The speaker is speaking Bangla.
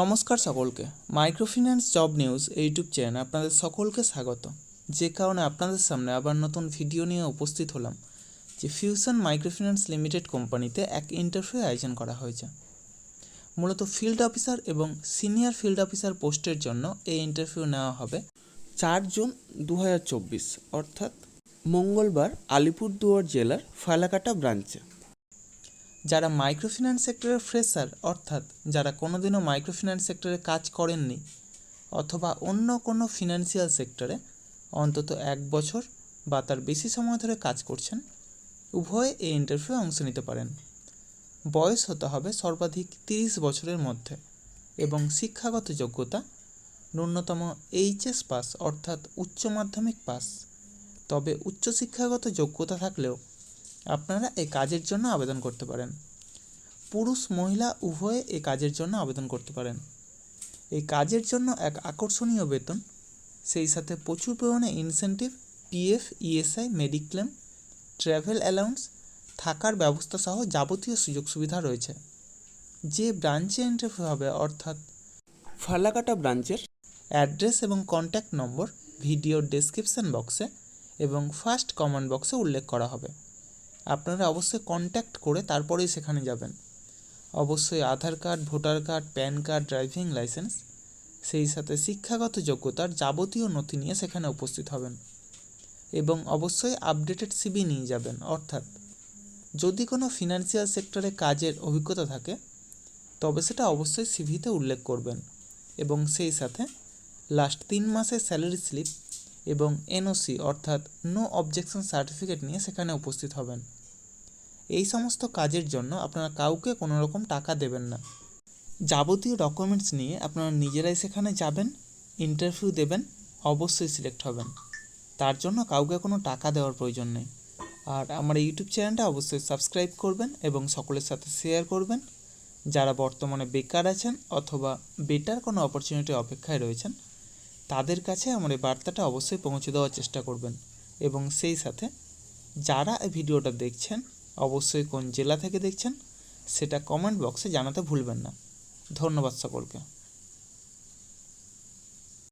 নমস্কার সকলকে। Microfinance job news YouTube channel আপনাদের সকলকে স্বাগত। যে কারণে আপনাদের সামনে আবার নতুন ভিডিও নিয়ে উপস্থিত হলাম, যে ফিউশন মাইক্রোফিন্যান্স লিমিটেড কোম্পানিতে এক ইন্টারভিউ আয়োজন করা হয়েছে। মূলত ফিল্ড অফিসার এবং সিনিয়র ফিল্ড অফিসার পোস্টের জন্য এই ইন্টারভিউ নেওয়া হবে চার জুন দু হাজার চব্বিশ, অর্থাৎ মঙ্গলবার আলিপুরদুয়ার জেলার ফালাকাটা ব্রাঞ্চে যারা মাইক্রোফিন্যান্স সেক্টরের ফ্রেশার অর্থাৎ যারা কোনোদিনও মাইক্রোফিন্যান্স সেক্টরে কাজ করেননি, অথবা অন্য কোনো ফিনান্সিয়াল সেক্টরে অন্তত এক বছর বা তার বেশি সময় ধরে কাজ করছেন, উভয়ে এই ইন্টারভিউ অংশ নিতে পারেন। বয়স হতে হবে সর্বাধিক তিরিশ বছরের মধ্যে এবং শিক্ষাগত যোগ্যতা ন্যূনতম এইচএস পাস, অর্থাৎ উচ্চ মাধ্যমিক পাস। তবে উচ্চশিক্ষাগত যোগ্যতা থাকলেও আপনারা এই কাজের জন্য আবেদন করতে পারেন। পুরুষ, মহিলা উভয়ে এই কাজের জন্য আবেদন করতে পারেন। এই কাজের জন্য এক আকর্ষণীয় বেতন, সেই সাথে প্রচুর পরিমাণে incentive PF ESI mediclaim travel allowance থাকার ব্যবস্থা সহ যাবতীয় সুযোগ সুবিধা রয়েছে। যে ব্রাঞ্চে ইন্টারভিউ হবে, অর্থাৎ ফালাকাটা ব্রাঞ্চের অ্যাড্রেস এবং কন্ট্যাক্ট নম্বর ভিডিও ডেসক্রিপশন বক্সে এবং ফার্স্ট কমেন্ট বক্সে উল্লেখ করা হবে। আপনারা অবশ্যই কন্ট্যাক্ট করে তারপরেই সেখানে যাবেন। অবশ্যই Aadhaar card, voter card, PAN card, driving licence, সেই সাথে শিক্ষাগত যোগ্যতার যাবতীয় নথি নিয়ে সেখানে উপস্থিত হবেন। এবং অবশ্যই আপডেটেড সিবি নিয়ে যাবেন, অর্থাৎ যদি কোনো ফিনান্সিয়াল সেক্টরে কাজের অভিজ্ঞতা থাকে, তবে সেটা অবশ্যই সিভিতে উল্লেখ করবেন। এবং সেই সাথে লাস্ট তিন মাসের স্যালারি স্লিপ এবং এনওসি অর্থাৎ নো অবজেকশন সার্টিফিকেট নিয়ে সেখানে উপস্থিত হবেন। এই সমস্ত কাজের জন্য আপনারা কাউকে কোনো রকম টাকা দেবেন না। যাবতীয় ডকুমেন্টস নিয়ে আপনারা নিজেরাই সেখানে যাবেন ইন্টারভিউ দেবেন, অবশ্যই সিলেক্ট হবেন। তার জন্য কাউকে কোনো টাকা দেওয়ার প্রয়োজন নেই। আর আমার ইউটিউব চ্যানেলটা অবশ্যই সাবস্ক্রাইব করবেন এবং সকলের সাথে শেয়ার করবেন। যারা বর্তমানে বেকার আছেন অথবা বেটার কোনো অপরচুনিটি অপেক্ষায় রয়েছেন তাদের কাছে আমার এই বার্তাটা অবশ্যই পৌঁছে দেওয়ার চেষ্টা করবেন। এবং সেই সাথে যারা এই ভিডিওটা দেখছেন, অবশ্যই কোন জেলা থেকে দেখছেন, সেটা কমেন্ট বক্সে জানাতে ভুলবেন না। ধন্যবাদ সকলকে।